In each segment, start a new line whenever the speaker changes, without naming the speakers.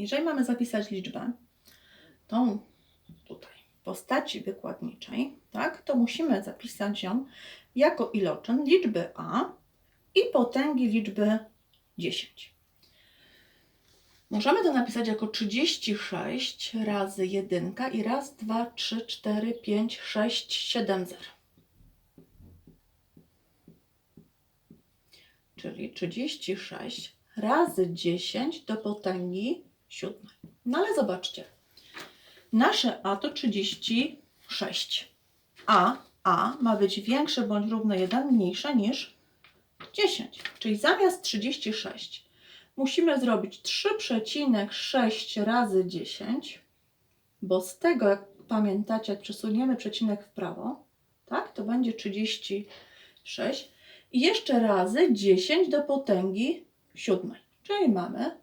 jeżeli mamy zapisać liczbę, tą tutaj w postaci wykładniczej, tak, to musimy zapisać ją jako iloczyn liczby a i potęgi liczby 10. Możemy to napisać jako 36 razy 1 i raz, dwa, trzy, cztery, pięć, sześć, siedem zer. Czyli 36 razy 10 do potęgi siódmej. No ale zobaczcie. Nasze a to 36. A, a ma być większe bądź równe 1 mniejsze niż 10. Czyli zamiast 36 musimy zrobić 3,6 razy 10, bo z tego, jak pamiętacie, jak przesuniemy przecinek w prawo, tak, to będzie 36 i jeszcze razy 10 do potęgi siódmej. Czyli mamy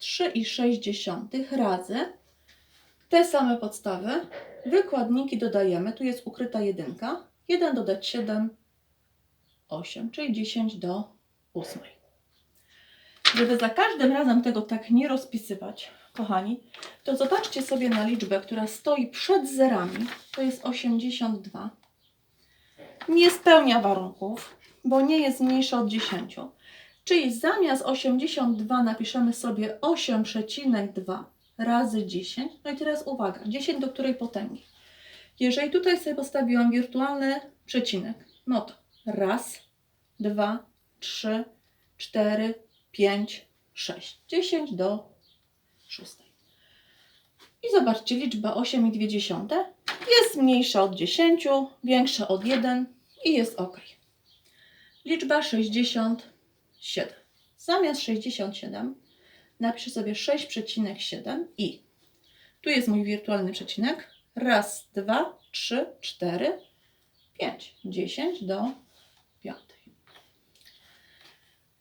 3,6 razy te same podstawy. Wykładniki dodajemy. Tu jest ukryta jedynka. 1 dodać 7, 8, czyli 10 do 8. Żeby za każdym razem tego tak nie rozpisywać, kochani, to zobaczcie sobie na liczbę, która stoi przed zerami. To jest 82. Nie spełnia warunków, bo nie jest mniejsza od 10. Czyli zamiast 82 napiszemy sobie 8,2 razy 10. No i teraz uwaga, 10 do której potęgi? Jeżeli tutaj sobie postawiłam wirtualny przecinek, no to raz, dwa, trzy, cztery, 5, 6. 10 do 6. I zobaczcie, liczba 8,2 jest mniejsza od 10, większa od 1 i jest ok. Liczba 67. Zamiast 67 napiszę sobie 6,7 i tu jest mój wirtualny przecinek. Raz, dwa, trzy, cztery, pięć. 10 do 5.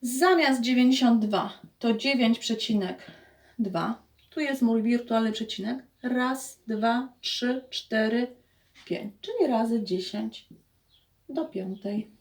Zamiast 92 to 9,2. Tu jest mój wirtualny przecinek. Raz, dwa, trzy, cztery, pięć. Czyli razy 10 do piątej.